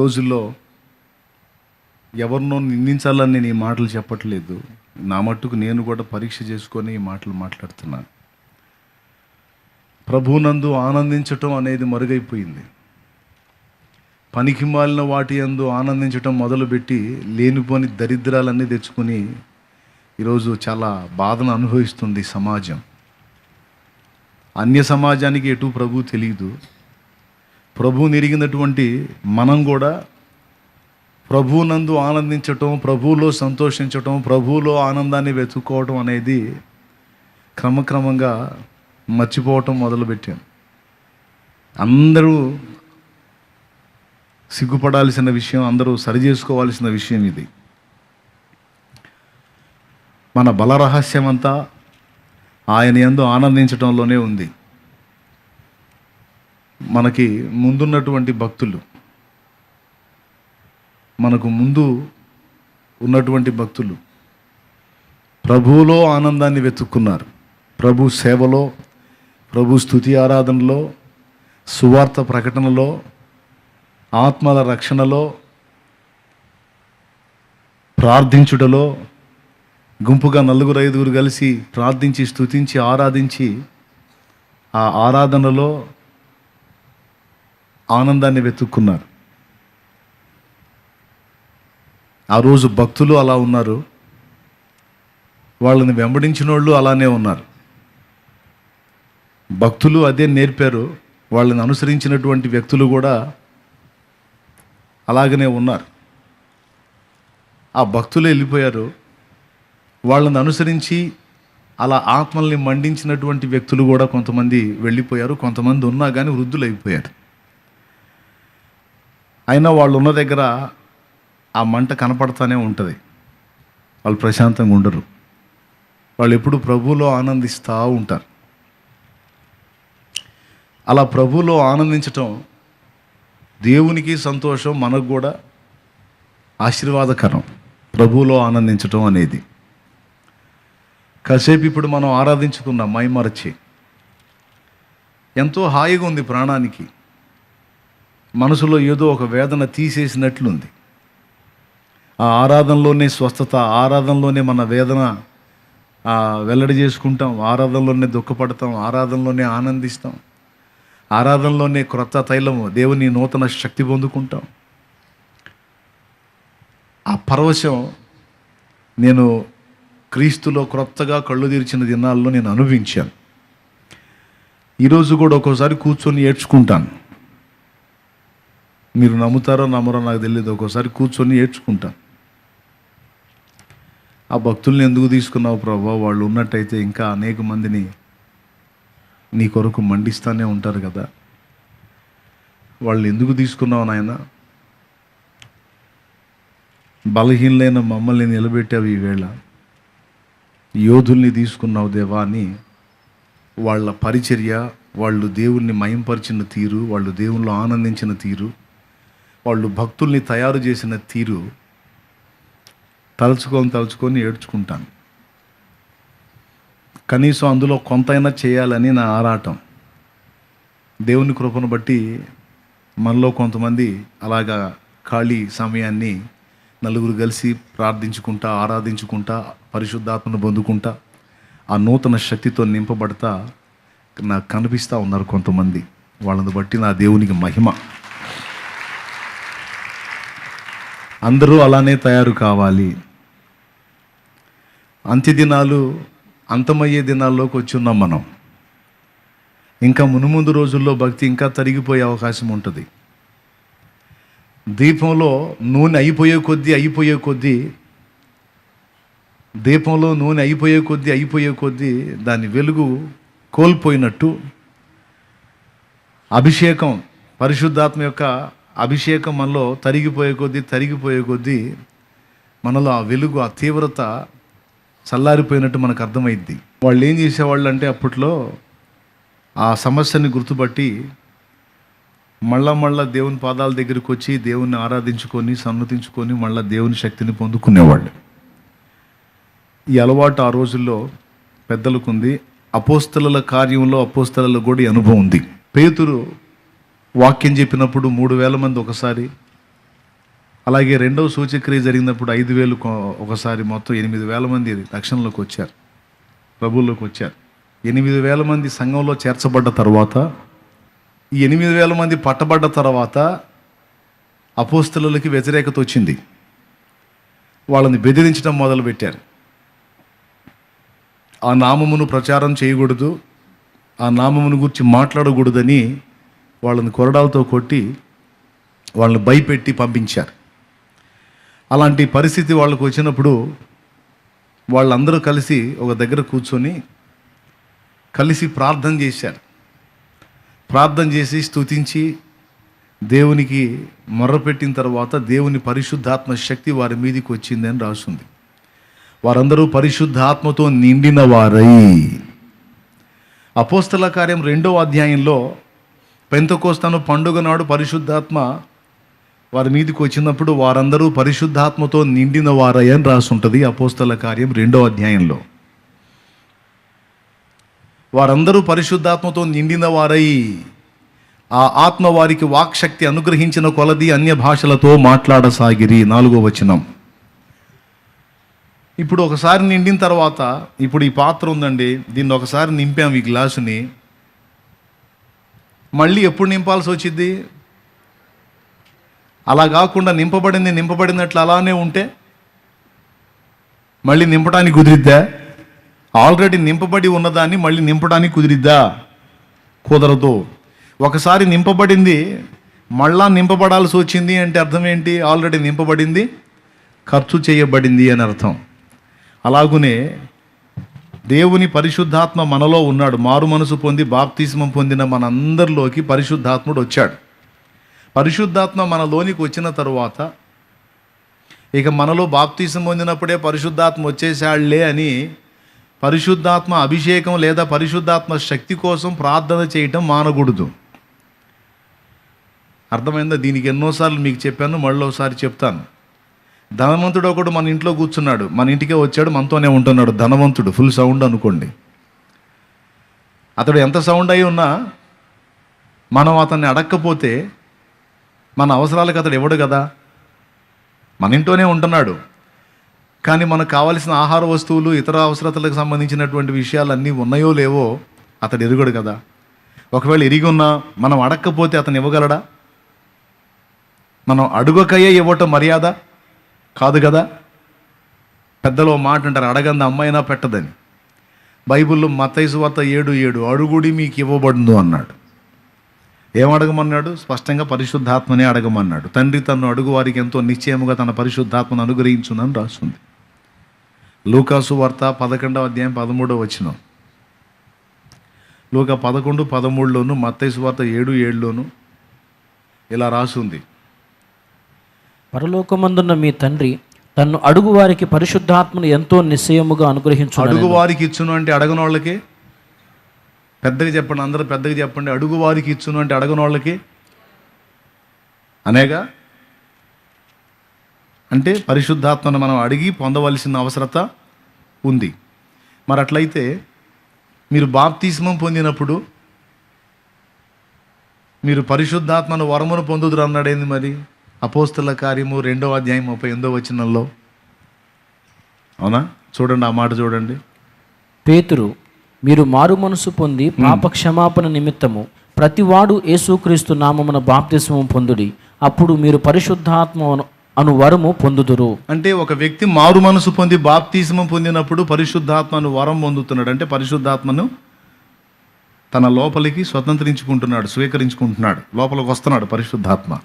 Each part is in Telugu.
రోజుల్లో ఎవరినో నిందించాలని నేను ఈ మాటలు చెప్పట్లేదు. నా మట్టుకు నేను కూడా పరీక్ష చేసుకొని ఈ మాటలు మాట్లాడుతున్నాను. ప్రభునందు ఆనందించటం అనేది మరుగైపోయింది. పనికి మాలిన వాటి యందు ఆనందించటం మొదలుపెట్టి లేనిపోని దరిద్రాలన్నీ తెచ్చుకొని ఈరోజు చాలా బాధను అనుభవిస్తుంది సమాజం. అన్య సమాజానికి ఎటు ప్రభు తెలియదు. ప్రభు నెరిగినటువంటి మనం కూడా ప్రభువునందు ఆనందించటం ప్రభువులో సంతోషించటం ప్రభువులో ఆనందాన్ని వెతుక్కోవటం అనేది క్రమక్రమంగా మర్చిపోవటం మొదలుపెట్టాం అందరూ సిగ్గుపడాల్సిన విషయం అందరూ సరి చేసుకోవాల్సిన విషయం ఇది. మన బల రహస్యం అంతా ఆయన ఎందు ఆనందించటంలోనే ఉంది. మనకి ముందున్నటువంటి భక్తులు మనకు ముందు ఉన్నటువంటి భక్తులు ప్రభువులో ఆనందాన్ని వెతుక్కున్నారు. ప్రభు సేవలో ప్రభు స్థుతి ఆరాధనలో సువార్త ప్రకటనలో ఆత్మల రక్షణలో ప్రార్థించుటలో గుంపుగా నలుగురు ఐదుగురు కలిసి ప్రార్థించి స్థుతించి ఆరాధించి ఆ ఆరాధనలో ఆనందాన్ని వెతుక్కున్నారు. ఆ రోజు భక్తులు అలా ఉన్నారు. వాళ్ళని వెంబడించిన వాళ్ళు అలానే ఉన్నారు. భక్తులు అదే నేర్పారు. వాళ్ళని అనుసరించినటువంటి వ్యక్తులు కూడా అలాగనే ఉన్నారు. ఆ భక్తులు వెళ్ళిపోయారు. వాళ్ళని అనుసరించి అలా ఆత్మల్ని మండించినటువంటి వ్యక్తులు కూడా కొంతమంది వెళ్ళిపోయారు. కొంతమంది ఉన్నా కానీ వృద్ధులు అయిపోయారు అయినా వాళ్ళు ఉన్న దగ్గర ఆ మంట కనపడతానే ఉంటుంది. వాళ్ళు ప్రశాంతంగా ఉండరు. వాళ్ళు ఎప్పుడు ప్రభువులో ఆనందిస్తూ ఉంటారు. అలా ప్రభువులో ఆనందించటం దేవునికి సంతోషం మనకు కూడా ఆశీర్వాదకరం. ప్రభువులో ఆనందించటం అనేది. కాసేపు ఇప్పుడు మనం ఆరాధించుకున్నాం మైమరచి. ఎంతో హాయిగా ఉంది ప్రాణానికి. మనసులో ఏదో ఒక వేదన తీసేసినట్లుంది. ఆ ఆరాధనలోనే స్వస్థత ఆరాధనలోనే మన వేదన వెల్లడి చేసుకుంటాం ఆరాధనలోనే దుఃఖపడతాం ఆరాధనలోనే ఆనందిస్తాం ఆరాధనలోనే క్రొత్త తైలము దేవుని నూతన శక్తి పొందుకుంటాం. ఆ పరవశం నేను క్రీస్తులో క్రొత్తగా కళ్ళు తెరిచిన దినాల్లో నేను అనుభవించాను. ఈరోజు కూడా ఒక్కోసారి కూర్చొని ఏడ్చుకుంటాను. మీరు నమ్ముతారో నమ్మరో నాకు తెలియదు ఒక్కోసారి కూర్చొని ఏడ్చుకుంటా. ఆ భక్తుల్ని ఎందుకు తీసుకున్నావు ప్రభా? వాళ్ళు ఉన్నట్టయితే ఇంకా అనేక మందిని నీ కొరకు మండిస్తానే ఉంటారు కదా. వాళ్ళు ఎందుకు తీసుకున్నావు నాయన? బలహీనలైన మమ్మల్ని నిలబెట్టావు ఈవేళ యోధుల్ని తీసుకున్నావు దేవా అని వాళ్ళ పరిచర్య వాళ్ళు దేవుణ్ణి మయంపరిచిన తీరు వాళ్ళు దేవుళ్ళు ఆనందించిన తీరు వాళ్ళు భక్తుల్ని తయారు చేసిన తీరు తలుచుకొని తలుచుకొని ఏడ్చుకుంటాను. కనీసం అందులో కొంతైనా చేయాలని నా ఆరాటం. దేవుని కృపను బట్టి మనలో కొంతమంది అలాగా ఖాళీ సమయాన్ని నలుగురు కలిసి ప్రార్థించుకుంటా ఆరాధించుకుంటా పరిశుద్ధాత్మను పొందుకుంటా ఆ నూతన శక్తితో నింపబడతా నాకు కనిపిస్తూ ఉన్నారు కొంతమంది. వాళ్ళని బట్టి నా దేవునికి మహిమ. అందరూ అలానే తయారు కావాలి. అంత్య దినాలు అంతమయ్యే దినాల్లోకి వచ్చి ఉన్నాం మనం. ఇంకా మునుముందు రోజుల్లో భక్తి ఇంకా తరిగిపోయే అవకాశం ఉంటుంది. దీపంలో నూనె అయిపోయే కొద్దీ అయిపోయే కొద్దీ దీపంలో నూనె అయిపోయే కొద్దీ అయిపోయే కొద్దీ దాని వెలుగు కోల్పోయినట్టు అభిషేకం పరిశుద్ధాత్మ యొక్క అభిషేకం మనలో తరిగిపోయే కొద్దీ తరిగిపోయే కొద్దీ మనలో ఆ వెలుగు ఆ తీవ్రత చల్లారిపోయినట్టు మనకు అర్థమైద్ది. వాళ్ళు ఏం చేసేవాళ్ళు అంటే అప్పట్లో ఆ సమస్యని గుర్తుపట్టి మళ్ళా మళ్ళా దేవుని పాదాల దగ్గరికి వచ్చి దేవుణ్ణి ఆరాధించుకొని సన్నతించుకొని మళ్ళా దేవుని శక్తిని పొందుకునేవాళ్ళు. ఈ అలవాటు ఆ రోజుల్లో పెద్దలకు ఉంది. అపోస్తల కార్యంలో అపోస్తలలో కూడా ఈ అనుభవం ఉంది. పేతురు వాక్యం చెప్పినప్పుడు మూడు వేల మంది ఒకసారి అలాగే రెండవ సూచక్రియ జరిగినప్పుడు ఐదు వేలు ఒకసారి మొత్తం ఎనిమిది వేల మంది రక్షణలోకి వచ్చారు ప్రభువుల్లోకి వచ్చారు. ఎనిమిది వేల మంది సంఘంలో చేర్చబడ్డ తర్వాత ఈ ఎనిమిది వేల మంది పట్టబడ్డ తర్వాత అపోస్తలులకి వ్యతిరేకత వచ్చింది. వాళ్ళని బెదిరించడం మొదలుపెట్టారు. ఆ నామమును ప్రచారం చేయకూడదు ఆ నామమును గురించి మాట్లాడకూడదని వాళ్ళని కొరడాలతో కొట్టి వాళ్ళని భయపెట్టి పంపించారు. అలాంటి పరిస్థితి వాళ్ళకు వచ్చినప్పుడు వాళ్ళందరూ కలిసి ఒక దగ్గర కూర్చొని కలిసి ప్రార్థన చేశారు. ప్రార్థన చేసి స్తుతించి దేవునికి మొర్రపెట్టిన తర్వాత దేవుని పరిశుద్ధాత్మ శక్తి వారి మీదకి వచ్చిందని రాస్తుంది వారందరూ పరిశుద్ధాత్మతో నిండిన వారై. అపోస్తల కార్యం రెండో అధ్యాయంలో పెంతకోస్తాను పండుగ నాడు పరిశుద్ధాత్మ వారి మీదకి వచ్చినప్పుడు వారందరూ పరిశుద్ధాత్మతో నిండిన వారై రాసుంటుంది అపోస్తల కార్యం రెండో అధ్యాయంలో. వారందరూ పరిశుద్ధాత్మతో నిండిన వారై ఆ ఆత్మ వారికి వాక్శక్తి అనుగ్రహించిన కొలది అన్య భాషలతో మాట్లాడసాగిరి. నాలుగో వచనం. ఇప్పుడు ఒకసారి నిండిన తర్వాత ఇప్పుడు ఈ పాత్ర ఉందండి దీన్ని ఒకసారి నింపాం ఈ గ్లాసుని. మళ్ళీ ఎప్పుడు నింపాల్సి వచ్చింది అలా కాకుండా నింపబడింది నింపబడినట్లు అలానే ఉంటే మళ్ళీ నింపడానికి కుదిరిద్దా? ఆల్రెడీ నింపబడి ఉన్నదాన్ని మళ్ళీ నింపడానికి కుదిరిద్దా? కుదరదు. ఒకసారి నింపబడింది మళ్ళా నింపబడాల్సి వచ్చింది అంటే అర్థం ఏంటి? ఆల్రెడీ నింపబడింది ఖర్చు చేయబడింది అని అర్థం. అలాగునే దేవుని పరిశుద్ధాత్మ మనలో ఉన్నాడు. మారు మనసు పొంది బాప్తిస్మం పొందిన మనందరిలోకి పరిశుద్ధాత్ముడు వచ్చాడు. పరిశుద్ధాత్మ మనలోనికి వచ్చిన తరువాత ఇక మనలో బాప్తీసం పొందినప్పుడే పరిశుద్ధాత్మ వచ్చేసాళ్ళే అని పరిశుద్ధాత్మ అభిషేకం లేదా పరిశుద్ధాత్మ శక్తి కోసం ప్రార్థన చేయటం మానకూడదు. అర్థమైందా? దీనికి ఎన్నోసార్లు మీకు చెప్పాను మళ్ళీ ఒకసారి చెప్తాను. ధనవంతుడు ఒకడు మన ఇంట్లో కూర్చున్నాడు మన ఇంటికే వచ్చాడు మనతోనే ఉంటున్నాడు. ధనవంతుడు ఫుల్ సౌండ్ అనుకోండి. అతడు ఎంత సౌండ్ అయి ఉన్నా మనం అతన్ని అడక్కపోతే మన అవసరాలకు అతడు ఇవ్వడు కదా? మన ఇంట్లోనే ఉంటున్నాడు. కానీ మనకు కావాల్సిన ఆహార వస్తువులు ఇతర అవసరతలకు సంబంధించినటువంటి విషయాలన్నీ ఉన్నాయో లేవో అతడు ఎరుగడు కదా? ఒకవేళ ఎరిగి ఉన్నా మనం అడక్కపోతే అతను ఇవ్వగలడా? మనం అడుగకయ్యే ఇవ్వటం మర్యాద? కాదు కదా? పెద్దలో మాట అంటారు అడగంది అమ్మాయినా పెట్టదని. బైబిల్లో మతైసు వార్త ఏడు ఏడు అడుగుడి మీకు ఇవ్వబడును అన్నాడు. ఏమడగమన్నాడు అడగమన్నాడు? స్పష్టంగా పరిశుద్ధాత్మనే అడగమన్నాడు. తండ్రి తను అడుగు వారికి ఎంతో నిశ్చయముగా తన పరిశుద్ధాత్మను అనుగ్రహించునని రాస్తుంది లూకాసు వార్త పదకొండవ అధ్యాయం పదమూడవ వచ్చిన లూక పదకొండు పదమూడులోను మత్తైసు వార్త ఏడు ఏడులోను ఇలా రాసుంది. పరలోకమందున్న మీ తండ్రి తను అడుగు వారికి పరిశుద్ధాత్మను ఎంతో నిశ్చయముగా అనుగ్రహించు అడుగు వారికి ఇచ్చును అంటే అడగని వాళ్ళకి పెద్దగా చెప్పండి అందరూ పెద్దగా చెప్పండి. అడుగు వారికి ఇచ్చును అంటే అడగని వాళ్ళకి అనేగా? అంటే పరిశుద్ధాత్మను మనం అడిగి పొందవలసిన అవసరత ఉంది. మరి అట్లయితే మీరు బాప్తిస్మం పొందినప్పుడు మీరు పరిశుద్ధాత్మను వరమును పొందుదురు అన్నాడేంది మరి? అపోస్తల కార్యము రెండో అధ్యాయం ముప్పై ఎనిమిదో వచనంలో. అవునా? చూడండి ఆ మాట చూడండి. పేతురు మీరు మారు మనసు పొంది పాప క్షమాపణ నిమిత్తము ప్రతివాడు యేసుక్రీస్తు నామమున బాప్తిస్మం పొందుడి. అప్పుడు మీరు పరిశుద్ధాత్మ అను- అను వరము పొందుదురు. అంటే ఒక వ్యక్తి మారు మనసు పొంది బాప్తిస్మం పొందినప్పుడు పరిశుద్ధాత్మను వరం పొందుతున్నాడు. అంటే పరిశుద్ధాత్మను తన లోపలికి స్వతంత్రించుకుంటున్నాడు స్వీకరించుకుంటున్నాడు. లోపలికి వస్తున్నాడు పరిశుద్ధాత్మ.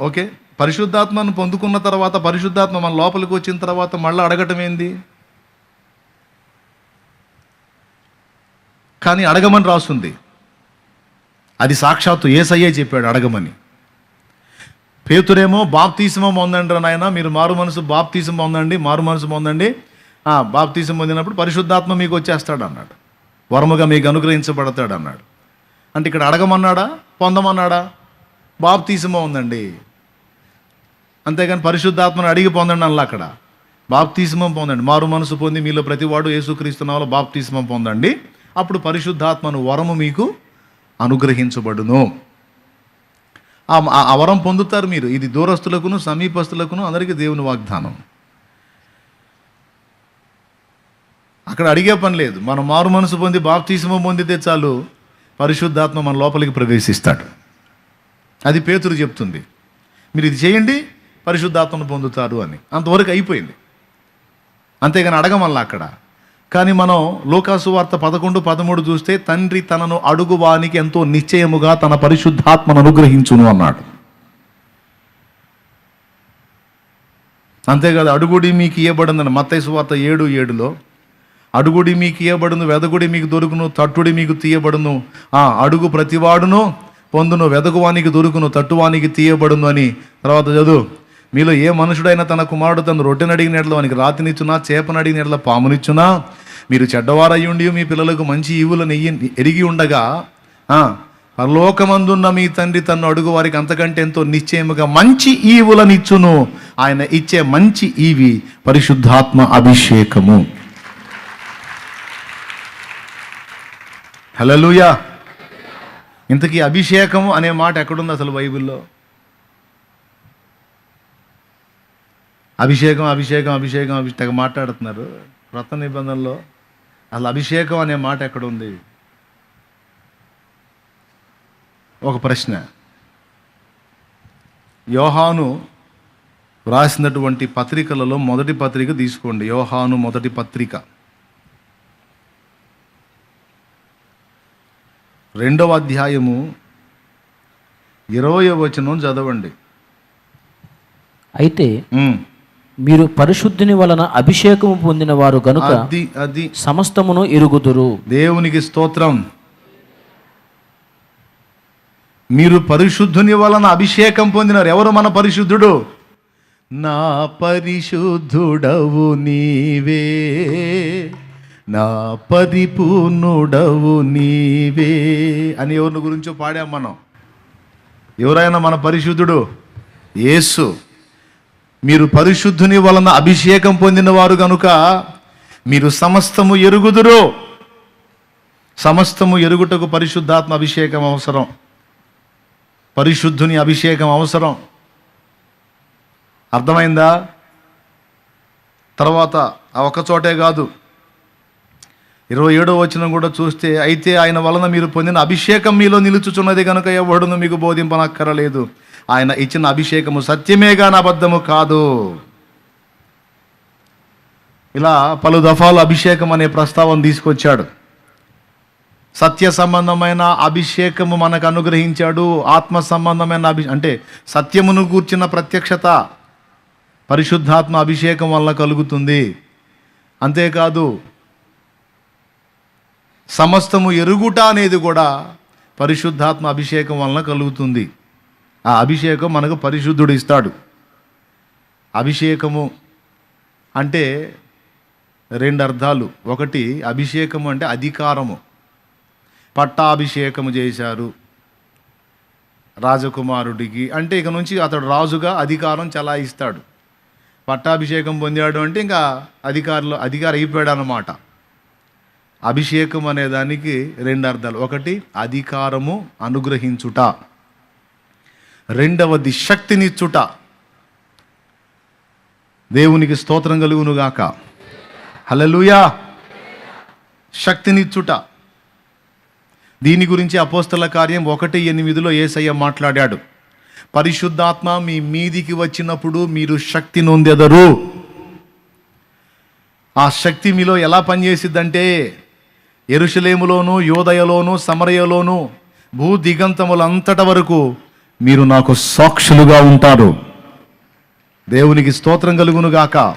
ఓకే. పరిశుద్ధాత్మను పొందుకున్న తర్వాత పరిశుద్ధాత్మ మన లోపలికి వచ్చిన తర్వాత మళ్ళీ అడగటం ఏంది? కానీ అడగమని రాస్తుంది. అది సాక్షాత్తు ఏసయ్యే చెప్పాడు అడగమని. పేతురేమో బాప్తీసం పొందండి నాయన మీరు మారు మనసు బాప్తీసం పొందండి మారు మనసు పొందండి. బాప్తీసం పొందినప్పుడు పరిశుద్ధాత్మ మీకు వచ్చేస్తాడు అన్నాడు వరముగా మీకు అనుగ్రహించబడతాడు అన్నాడు అంటే ఇక్కడ అడగమన్నాడా పొందమన్నాడా? బాప్తీసమో ఉందండి. అంతేగాని పరిశుద్ధాత్మను అడిగి పొందండి అలా అక్కడ. బాప్తీసమం పొందండి. మారు మనసు పొంది మీలో ప్రతివాడు యేసుక్రీస్తునాలో బాప్తీసమం పొందండి. అప్పుడు పరిశుద్ధాత్మను వరము మీకు అనుగ్రహించబడును. ఆ వరం పొందుతారు మీరు. ఇది దూరస్తులకును సమీపస్తులకును అందరికీ దేవుని వాగ్దానం. అక్కడ అడిగే పని లేదు. మనం మారు మనసు పొంది బాప్తీసమం పొందితే చాలు పరిశుద్ధాత్మ మన లోపలికి ప్రవేశిస్తాడు. అది పేతురు చెప్తుంది. మీరు ఇది చేయండి. పరిశుద్ధాత్మను పొందుతారు అని. అంతవరకు అయిపోయింది. అంతేగాని అడగమల్లా అక్కడ. కానీ మనం లోకాసు వార్త పదకొండు పదమూడు చూస్తే తండ్రి తనను అడుగువానికి ఎంతో నిశ్చయముగా తన పరిశుద్ధాత్మను అనుగ్రహించును అన్నాడు. అంతేకాదు అడుగుడి మీకు ఇవ్వబడిందని మత్తైసు వార్త ఏడు ఏడులో అడుగుడి మీకు ఇవ్వబడును వెదగుడి మీకు దొరుకును తట్టుడి మీకు తీయబడును ఆ అడుగు ప్రతివాడును పొందును వెదగువానికి దొరుకును తట్టువానికి తీయబడును అని తర్వాత చదువు. మీలో ఏ మనుషుడైనా తన కుమారుడు తను రొట్టెను అడిగిన ఎడల వానికి రాతినిచ్చునా చేపను అడిగిన ఎడల పామునిచ్చునా? మీరు చెడ్డవారయ్యుండి మీ పిల్లలకు మంచి ఈవులను ఎయ్యి ఎరిగి ఉండగా పరలోకమందున్న మీ తండ్రి తన్ను అడుగు వారికి అంతకంటే ఎంతో నిశ్చయముగా మంచి ఈవులనిచ్చును. ఆయన ఇచ్చే మంచి ఈవి పరిశుద్ధాత్మ అభిషేకము. హలలుయా ఇంతకీ అభిషేకము అనే మాట ఎక్కడుంది అసలు బైబిల్లో? అభిషేకం అభిషేకం అభిషేకం అభిషేకం మాట్లాడుతున్నారు. క్రొత్త నిబంధనలో అసలు అభిషేకం అనే మాట ఎక్కడుంది ఒక ప్రశ్న. యోహాను వ్రాసినటువంటి పత్రికలలో మొదటి పత్రిక తీసుకోండి. యోహాను మొదటి పత్రిక. రెండవ అధ్యాయము ఇరవై వచనం చదవండి. అయితే. మీరు పరిశుద్ధిని వలన అభిషేకము పొందిన వారు గనుక అది అది. సమస్తమును ఎరుగుదురు. దేవునికి స్తోత్రం. మీరు పరిశుద్ధుని వలన అభిషేకం పొందినారు. ఎవరు మన పరిశుద్ధుడు? నా పరిశుద్ధుడవు నీవే. నా పరిపూర్ణుడవు నీవే అని ఎవరిని గురించో పాడాం మనం? ఎవరైనా మన పరిశుద్ధుడు? యేసు. మీరు పరిశుద్ధుని వలన అభిషేకం పొందిన వారు గనుక మీరు సమస్తము ఎరుగుదురు. సమస్తము ఎరుగుటకు పరిశుద్ధాత్మ అభిషేకం అవసరం. పరిశుద్ధుని అభిషేకం అవసరం. అర్థమైందా? తర్వాత ఆ చోటే కాదు. ఇరవై ఏడో వచనం కూడా చూస్తే అయితే ఆయన వలన మీరు పొందిన అభిషేకం మీలో నిలుచుచున్నది కనుక ఎవడును మీకు బోధింపనక్కరలేదు. ఆయన ఇచ్చిన అభిషేకము సత్యమే గాని అబద్ధము కాదు. ఇలా పలు దఫాలు అభిషేకం అనే ప్రస్తావన తీసుకొచ్చాడు. సత్య సంబంధమైన అభిషేకము మనకు అనుగ్రహించాడు. ఆత్మ సంబంధమైన అభి అంటే సత్యమును కూర్చిన ప్రత్యక్షత పరిశుద్ధాత్మ అభిషేకం వల్ల కలుగుతుంది. అంతేకాదు సమస్తము ఎరుగుట అనేది కూడా పరిశుద్ధాత్మ అభిషేకం వలన కలుగుతుంది. ఆ అభిషేకం మనకు పరిశుద్ధుడు ఇస్తాడు. అభిషేకము అంటే రెండు అర్థాలు. ఒకటి అభిషేకము అంటే అధికారము. పట్టాభిషేకము చేశారు రాజకుమారుడికి. అంటే ఇక నుంచి అతడు రాజుగా అధికారం చలాయిస్తాడు. పట్టాభిషేకం పొందాడు అంటే ఇంకా అధికారులు అధికారి అయిపోయాడు అన్నమాట అభిషేకం అనే దానికి రెండు అర్థాలు. ఒకటి అధికారము అనుగ్రహించుట. రెండవది శక్తినిచ్చుట. దేవునికి స్తోత్రం కలుగునుగాక. హలలుయా శక్తినిచ్చుట. దీని గురించి అపోస్తల కార్యం ఒకటి ఎనిమిదిలో ఏసయ్య మాట్లాడాడు. పరిశుద్ధాత్మ మీ మీదికి వచ్చినప్పుడు మీరు శక్తి నొందెదరు. ఆ శక్తి మీలో ఎలా పనిచేసిద్దంటే ఎరుషలేములోను యోదయలోను సమరయలోను భూ దిగంతములంతట వరకు మీరు నాకు సాక్షులుగా ఉంటారు. దేవునికి స్తోత్రం కలుగును గాక.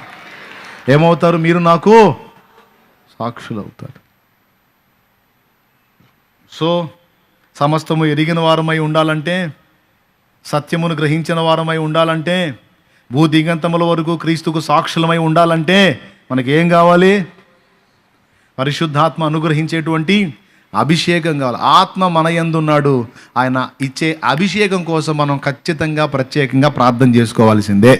ఏమవుతారు? మీరు నాకు సాక్షులు అవుతారు సో సమస్తము ఎరిగిన వారమై ఉండాలంటే సత్యమును గ్రహించిన వారమై ఉండాలంటే భూ దిగంతముల వరకు క్రీస్తుకు సాక్షులమై ఉండాలంటే మనకేం కావాలి? పరిశుద్ధాత్మ అనుగ్రహించేటువంటి అభిషేకం కావాలి. ఆత్మ మన యందున్నాడు. ఆయన ఇచ్చే అభిషేకం కోసం మనం ఖచ్చితంగా ప్రత్యేకంగా ప్రార్థన చేసుకోవాల్సిందే.